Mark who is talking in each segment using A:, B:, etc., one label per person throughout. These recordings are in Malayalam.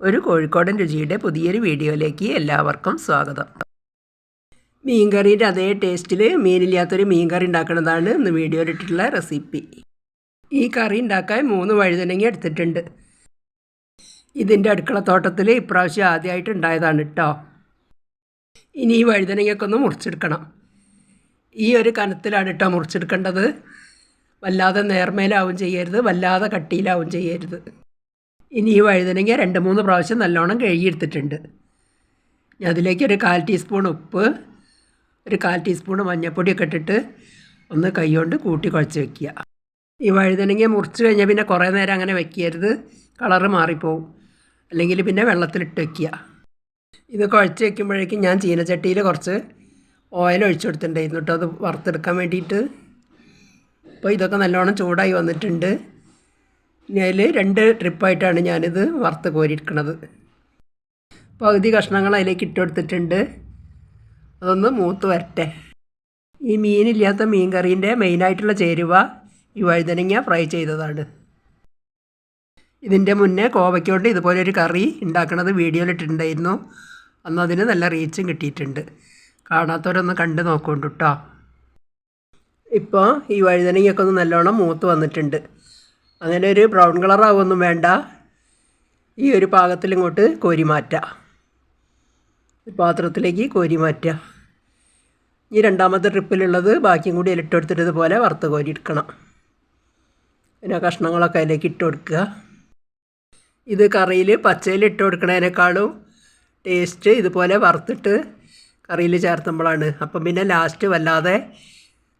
A: ഒരു കോഴിക്കോടൻ രുചിയുടെ പുതിയൊരു വീഡിയോയിലേക്ക് എല്ലാവർക്കും സ്വാഗതം. മീൻകറിയുടെ അതേ ടേസ്റ്റിൽ മീനില്ലാത്തൊരു മീൻകറി ഉണ്ടാക്കുന്നതാണ് ഇന്ന് വീഡിയോയിൽ ഇട്ടിട്ടുള്ള റെസിപ്പി. ഈ കറി ഉണ്ടാക്കാൻ മൂന്ന് വഴുതനങ്ങ എടുത്തിട്ടുണ്ട്. ഇതിന്റെ അടുക്കളത്തോട്ടത്തിൽ ഇപ്രാവശ്യം ആദ്യമായിട്ട് ഉണ്ടായതാണ് കേട്ടോ ഇനി ഈ വഴുതനങ്ങയൊക്കെ ഒന്ന് മുറിച്ചെടുക്കണം. ഈ ഒരു കനത്തിലാണ് കേട്ടോ മുറിച്ചെടുക്കേണ്ടത്. വല്ലാതെ നേർമേലാവും ചെയ്യരുത് വല്ലാതെ കട്ടിയിലാവും ചെയ്യരുത്. ഇനി ഈ വഴുതനങ്ങ രണ്ട് മൂന്ന് പ്രാവശ്യം നല്ലോണം കഴുകിയെടുത്തിട്ടുണ്ട്. ഞാൻ അതിലേക്ക് ഒരു കാൽ ടീസ്പൂൺ ഉപ്പ് ഒരു കാൽ ടീസ്പൂൺ മഞ്ഞൾപ്പൊടിയൊക്കെ ഇട്ടിട്ട് ഒന്ന് കൈകൊണ്ട് കൂട്ടി കുഴച്ച് വെക്കുക. ഈ വഴുതനങ്ങ മുറിച്ച് കഴിഞ്ഞാൽ പിന്നെ കുറേ നേരം അങ്ങനെ വെക്കരുത്. കളറ് മാറിപ്പോവും. അല്ലെങ്കിൽ പിന്നെ വെള്ളത്തിലിട്ട് വെക്കുക. ഇത് കുഴച്ച് വെക്കുമ്പോഴേക്കും ഞാൻ ചീനച്ചട്ടിയിൽ കുറച്ച് ഓയിൽ ഒഴിച്ചു കൊടുത്തിട്ടുണ്ടായിരുന്നു കേട്ടോ. അത് വറുത്തെടുക്കാൻ വേണ്ടിയിട്ട്. അപ്പോൾ ഇതൊക്കെ നല്ലോണം ചൂടായി വന്നിട്ടുണ്ട്. അതിൽ രണ്ട് ട്രിപ്പായിട്ടാണ് ഞാനിത് വറുത്ത് കോരിയിരിക്കുന്നത് പകുതി കഷ്ണങ്ങൾ അതിലേക്ക് ഇട്ടുകൊടുത്തിട്ടുണ്ട് അതൊന്ന് മൂത്ത് വരട്ടെ. ഈ മീനില്ലാത്ത മീൻ കറീന്റെ മെയിനായിട്ടുള്ള ചേരുവ ഈ വഴുതനങ്ങ ഫ്രൈ ചെയ്തതാണ്. ഇതിന്റെ മുന്നേ കോവയ്ക്കൊണ്ട് ഇതുപോലൊരു കറി ഉണ്ടാക്കുന്നത് വീഡിയോയിൽ ഇട്ടിട്ടുണ്ടായിരുന്നു. അന്ന് അതിന് നല്ല റീച്ചും കിട്ടിയിട്ടുണ്ട്. കാണാത്തവരൊന്ന് കണ്ട് നോക്കുന്നുണ്ട് കേട്ടോ. ഇപ്പോൾ ഈ വഴുതനങ്ങയൊക്കെ ഒന്ന് നല്ലോണം മൂത്ത് വന്നിട്ടുണ്ട്. അങ്ങനെ ഒരു ബ്രൗൺ കളർ കളറാവൊന്നും വേണ്ട. ഈ ഒരു പാകത്തിൽ ഇങ്ങോട്ട് കോരി മാറ്റാം. പാത്രത്തിലേക്ക് കോരി മാറ്റുക ഈ രണ്ടാമത്തെ ട്രിപ്പിലുള്ളത് ബാക്കിയും കൂടി ഇലട്ടെടുത്തിട്ട് ഇതുപോലെ വറുത്ത് കോരി എടുക്കണം. പിന്നെ കഷ്ണങ്ങളൊക്കെ അതിലേക്ക് ഇട്ട് കൊടുക്കുക. ഇത് കറിയിൽ പച്ചയിൽ ഇട്ട് കൊടുക്കണതിനേക്കാളും ടേസ്റ്റ് ഇതുപോലെ വറുത്തിട്ട് കറിയിൽ ചേർത്തുമ്പോഴാണ് അപ്പം പിന്നെ ലാസ്റ്റ് വല്ലാതെ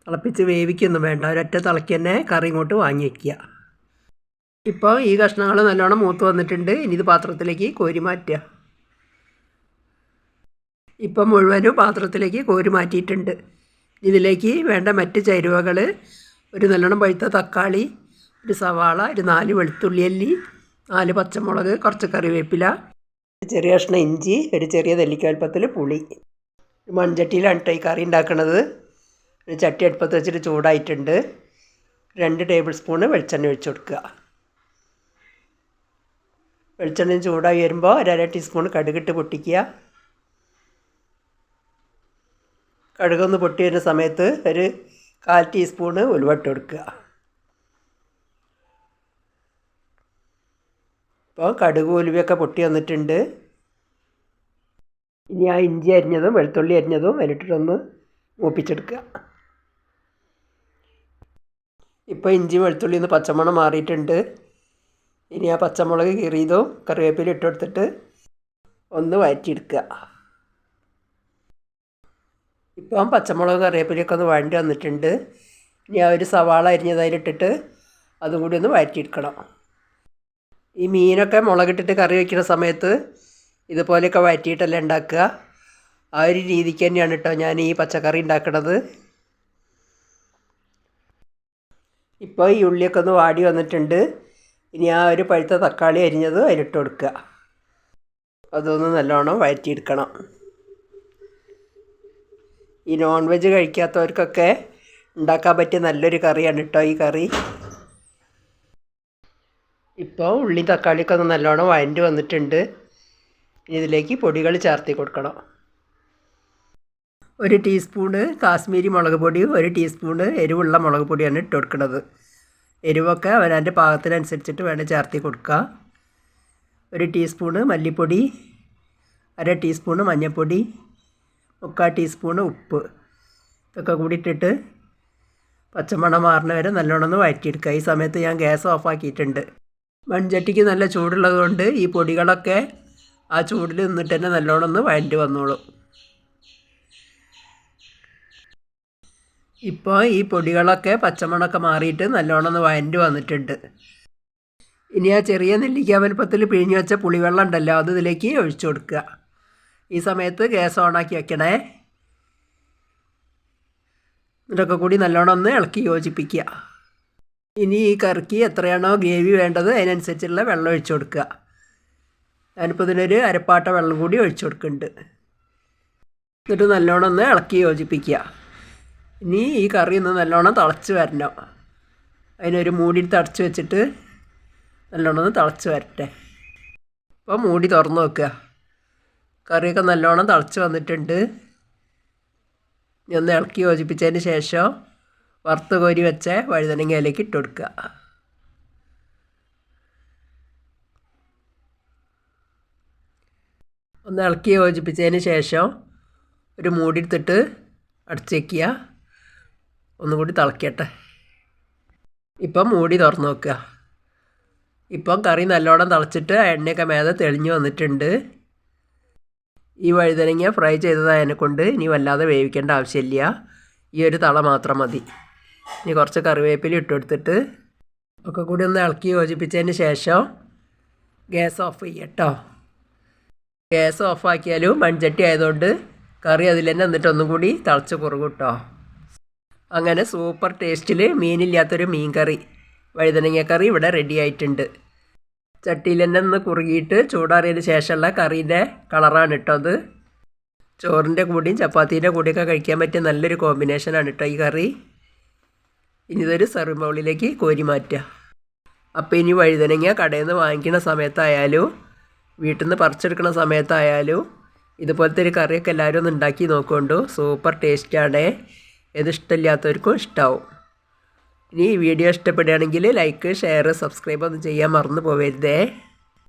A: തിളപ്പിച്ച് വേവിക്കൊന്നും വേണ്ട. ഒരൊറ്റ തിളക്കി തന്നെ കറി ഇങ്ങോട്ട് വാങ്ങി വയ്ക്കുക ഇപ്പോൾ ഈ കഷ്ണങ്ങൾ നല്ലോണം മൂത്ത് വന്നിട്ടുണ്ട്. ഇനി ഇത് പാത്രത്തിലേക്ക് കോരി മാറ്റുക. ഇപ്പം മുഴുവനും പാത്രത്തിലേക്ക് കോരി മാറ്റിയിട്ടുണ്ട്. ഇതിലേക്ക് വേണ്ട മറ്റ് ചേരുവകൾ ഒരു നല്ലോണം പഴുത്ത തക്കാളി ഒരു സവാള ഒരു നാല് വെളുത്തുള്ളി അല്ലി നാല് പച്ചമുളക് കുറച്ച് കറിവേപ്പില ചെറിയ കഷ്ണം ഇഞ്ചി ഒരു ചെറിയ നെല്ലിക്കൽപ്പത്തിൽ പുളി. മൺചട്ടിയിലാണ് കേട്ടോ ഈ കറി ഉണ്ടാക്കുന്നത് ഒരു ചട്ടി അടുപ്പത്ത് വെച്ചിട്ട് ചൂടായിട്ടുണ്ട്. രണ്ട് ടേബിൾ സ്പൂണ് വെളിച്ചെണ്ണ ഒഴിച്ചു കൊടുക്കുക. വെളിച്ചെണ്ണ ചൂടായി വരുമ്പോൾ ഒരു അര ടീസ്പൂൺ കടുകിട്ട് പൊട്ടിക്കുക. കടുകൊന്ന് പൊട്ടി വരുന്ന സമയത്ത് ഒരു കാൽ ടീസ്പൂണ് ഉലുവട്ട് കൊടുക്കുക. ഇപ്പോൾ കടുക് ഉലുവയൊക്കെ പൊട്ടി വന്നിട്ടുണ്ട്. ഇനി ആ ഇഞ്ചി അരിഞ്ഞതും വെളുത്തുള്ളി അരിഞ്ഞതും അതിലിട്ടിട്ടൊന്ന് മൂപ്പിച്ചെടുക്കുക. ഇപ്പോൾ ഇഞ്ചി വെളുത്തുള്ളി ഒന്ന് പച്ചമണം മാറിയിട്ടുണ്ട്. ഇനി ആ പച്ചമുളക് കീറിയതും കറിവേപ്പില ഇട്ട് കൊടുത്തിട്ട് ഒന്ന് വഴറ്റിയെടുക്കുക. ഇപ്പം പച്ചമുളക് കറിവേപ്പിലയൊക്കെ ഒന്ന് വഴണ്ടി വന്നിട്ടുണ്ട്. ഇനി ആ ഒരു സവാള അരിഞ്ഞതായിട്ടിട്ട് അതും കൂടി ഒന്ന് വഴറ്റിയെടുക്കണം. ഈ മീനൊക്കെ മുളകിട്ടിട്ട് കറി വയ്ക്കുന്ന സമയത്ത് ഇതുപോലെയൊക്കെ വഴറ്റിയിട്ടല്ല ഉണ്ടാക്കുക. ആ ഒരു രീതിക്ക് തന്നെയാണ് കേട്ടോ ഞാൻ ഈ പച്ചക്കറി ഉണ്ടാക്കണത്. ഇപ്പോൾ ഈ ഉള്ളിയൊക്കെ ഒന്ന് വാടി വന്നിട്ടുണ്ട്. ഇനി ആ ഒരു പഴുത്ത തക്കാളി അരിഞ്ഞത് അതിലിട്ട് കൊടുക്കുക. അതൊന്ന് നല്ലോണം വഴറ്റിയെടുക്കണം. ഈ നോൺ വെജ് കഴിക്കാത്തവർക്കൊക്കെ ഉണ്ടാക്കാൻ പറ്റിയ നല്ലൊരു കറിയാണ് കേട്ടോ ഈ കറി. ഇപ്പോൾ ഉള്ളി തക്കാളിയൊക്കെ ഒന്ന് നല്ലോണം വഴണ്ടി വന്നിട്ടുണ്ട്. ഇനി ഇതിലേക്ക് പൊടികൾ ചേർത്തി കൊടുക്കണം. ഒരു ടീസ്പൂണ് കാശ്മീരി മുളക് പൊടിയും ഒരു ടീസ്പൂണ് എരിവുള്ള മുളക് പൊടിയാണ് ഇട്ട് കൊടുക്കുന്നത്. എരിവൊക്കെ അവനവന്റെ പാകത്തിനനുസരിച്ചിട്ട് വേണം ചേർത്തി കൊടുക്കുക. ഒരു ടീസ്പൂണ് മല്ലിപ്പൊടി അര ടീസ്പൂണ് മഞ്ഞൾപ്പൊടി മുക്കാൽ ടീസ്പൂണ് ഉപ്പ്. ഇതൊക്കെ കൂടി ഇട്ടിട്ട് പച്ചമണം മാറുന്ന വരെ നല്ലോണം ഒന്ന് വഴറ്റിയെടുക്കുക. ഈ സമയത്ത് ഞാൻ ഗ്യാസ് ഓഫാക്കിയിട്ടുണ്ട് മൺചട്ടിക്ക് നല്ല ചൂടുള്ളത് കൊണ്ട് ഈ പൊടികളൊക്കെ ആ ചൂടിൽ നിന്നിട്ട് തന്നെ നല്ലോണം ഒന്ന് വന്നോളും. ഇപ്പോൾ ഈ പൊടികളൊക്കെ പച്ചമണമൊക്കെ മാറിയിട്ട് നല്ലോണം ഒന്ന് വഴണ്ടി വന്നിട്ടുണ്ട്. ഇനി ആ ചെറിയ നെല്ലിക്ക വലുപ്പത്തിൽ പിഴിഞ്ഞു വെച്ച പുളിവെള്ളം ഉണ്ടല്ലോ അത് ഇതിലേക്ക് ഒഴിച്ചു കൊടുക്കുക. ഈ സമയത്ത് ഗ്യാസ് ഓണാക്കി വെക്കണേ. ഇതൊക്കെ കൂടി നല്ലോണം ഒന്ന് ഇളക്കി യോജിപ്പിക്കുക. ഇനി ഈ കറിക്ക് എത്രയാണോ ഗ്രേവി വേണ്ടത് അതിനനുസരിച്ചുള്ള വെള്ളം ഒഴിച്ചു കൊടുക്കുക. ഞാനിപ്പോൾ ഇതിനൊരു അരപ്പാട്ട വെള്ളം കൂടി ഒഴിച്ചു കൊടുക്കുന്നുണ്ട്. എന്നിട്ട് നല്ലോണം ഒന്ന് ഇളക്കി യോജിപ്പിക്കുക. ഇനി ഈ കറി ഒന്ന് നല്ലോണം തിളച്ച് വരണം. അതിനൊരു മൂടി തടച്ച് വെച്ചിട്ട് നല്ലോണം ഒന്ന് തിളച്ച് വരട്ടെ. അപ്പോൾ മൂടി തുറന്ന് വെക്കുക കറിയൊക്കെ നല്ലോണം തിളച്ച് വന്നിട്ടുണ്ട്. ഇനി ഒന്ന് ഇളക്കി യോജിപ്പിച്ചതിന് ശേഷം വറുത്ത് കോരി വെച്ച വഴുതനങ്ങയിലേക്ക് ഇട്ട് കൊടുക്കുക. ഒന്ന് ഇളക്കി യോജിപ്പിച്ചതിന് ശേഷം ഒരു മൂടി എടുത്തിട്ട് അടച്ചു വയ്ക്കുക ഒന്നും കൂടി തിളക്കട്ടെ. ഇപ്പം മൂടി തുറന്നു നോക്കുക. ഇപ്പം കറി നല്ലോണം തിളച്ചിട്ട് എണ്ണയൊക്കെ മേതെ തെളിഞ്ഞു വന്നിട്ടുണ്ട്. ഈ വഴുതനങ്ങ ഫ്രൈ ചെയ്തതായതിനെ കൊണ്ട്. ഇനി വല്ലാതെ വേവിക്കേണ്ട ആവശ്യമില്ല. ഈ ഒരു തള മാത്രം മതി. ഇനി കുറച്ച് കറിവേപ്പില ഇട്ട് കൊടുത്തിട്ട് ഒക്കെ കൂടി ഒന്ന് ഇളക്കി യോജിപ്പിച്ചതിന് ശേഷം ഗ്യാസ് ഓഫ് ചെയ്യട്ടോ ഗ്യാസ് ഓഫാക്കിയാലും മൺചട്ടി ആയതുകൊണ്ട് കറി അതിൽ തന്നെ എന്നിട്ട് ഒന്നും കൂടി തിളച്ച് കുറവ് കേട്ടോ അങ്ങനെ സൂപ്പർ ടേസ്റ്റിൽ മീനില്ലാത്തൊരു മീൻ കറി വഴുതനങ്ങ കറി ഇവിടെ റെഡി ആയിട്ടുണ്ട്. ചട്ടിയിൽ തന്നെ ഒന്ന് കുറുകിയിട്ട് ചൂടാറിയതിന് ശേഷമുള്ള കറീന്റെ കളറാണ് കേട്ടോ അത്. ചോറിന്റെ കൂടിയും ചപ്പാത്തീന്റെ കൂടിയൊക്കെ കഴിക്കാൻ പറ്റിയ നല്ലൊരു കോമ്പിനേഷനാണ് കേട്ടോ ഈ കറി. ഇനി ഇതൊരു സെർവ് ബൗളിലേക്ക് കോരി മാറ്റുക. അപ്പോൾ ഇനി വഴുതനങ്ങ കടയിൽ നിന്ന് വാങ്ങിക്കുന്ന സമയത്തായാലും വീട്ടിൽ നിന്ന് പറിച്ചെടുക്കുന്ന സമയത്തായാലും ഇതുപോലത്തെ ഒരു കറിയൊക്കെ എല്ലാവരും ഒന്ന് ഉണ്ടാക്കി നോക്കുകൊണ്ടു സൂപ്പർ ടേസ്റ്റാണ് ഏത് ഇഷ്ടമില്ലാത്തവർക്കും ഇഷ്ടമാവും ഇനി ഈ വീഡിയോ ഇഷ്ടപ്പെടുകയാണെങ്കിൽ ലൈക്ക് ഷെയർ സബ്സ്ക്രൈബ് ഒന്നും ചെയ്യാൻ മറന്നു പോവരുതേ.